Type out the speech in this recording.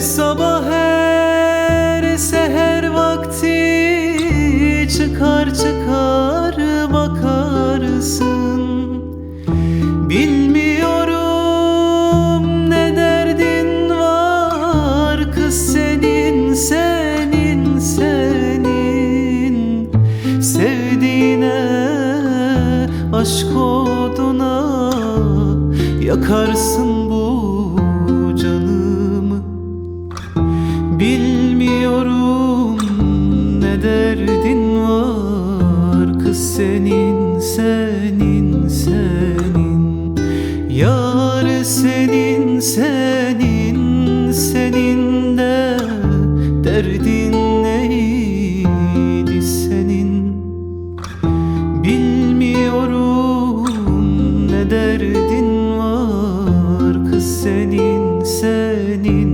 sabah her seher vakti çıkar çıkar bakarsın. Bilmiyorum ne derdin var kız senin senin senin. Sevdiğine aşk oduna yakarsın ne derdin var kız senin senin senin. Yar senin senin senin de derdin neydi senin? Bilmiyorum ne derdin var kız senin senin.